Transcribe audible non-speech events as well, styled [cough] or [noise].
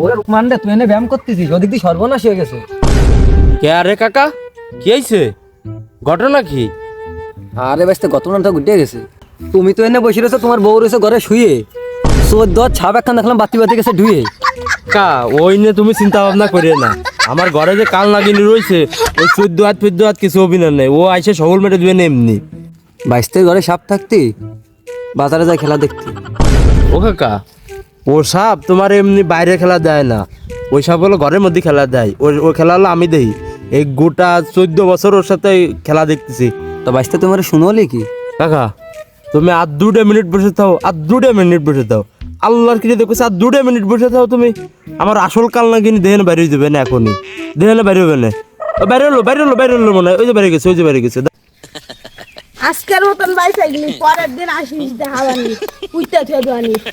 ওরে রুকমান রে তুই এনে ব্যায়াম করতেছিস ওদিক দিয়ে সর্বনাশ হয়ে গেছে। কে আরে কাকা? কি হয়েছে ঘটনা কি? আরে ব্যস্ত গেছে। তুমি তো এনে বসে রয়েছো তোমার বউ রয়েছে ঘরে শুয়ে। চোদ্দ ছাপ একখান দেখলাম বাতি বাতি গেছে ধুয়ে। কা ওই নিয়ে তুমি চিন্তা ভাবনা করিয়ে না। আমার ঘরে যে কাল নাগিনি রয়েছে ওই চোদ্দ হাত ফেদ্দ হাত কিছু অভিনয় নেই। ও আইসে সকল মেটে দিবে না এমনি। বাইশতে ঘরে সাপ থাকতি বাজারে যায় খেলা দেখতে। ও কাকা। ও সাপ তোমার এমনি বাইরে খেলা দেয় না। ওই সাপ হলো ঘরের মধ্যে খেলা দেয়। ওই ওই খেলা হলো আমি দেই। এই গোটা চোদ্দ বছর ওর সাথে খেলা দেখতেছি। তো বাইশতে তোমার শুনোলি কি? কাকা তুমি আর দুটা মিনিট বসে থাও আর দুটা মিনিট বসে থাও। আল্লাহর কিনে দেখো আর দুটা মিনিট বসে থাও তুমি। আমার আসল কাল না কিনে দেহেন বাইরে যাবে না এখনই। দেহেন বাইরে হবে না। বাইরে হলো বাইরে হলো বাইরে হলো মনে হয়। ওই যে বাইরে গেছে ওই যে বাইরে গেছে। আজকের মতন বাইসা গেলি [laughs] পরের দিন আসিস দেখাবানি উইটা থুয়ে দেওয়ানি [laughs]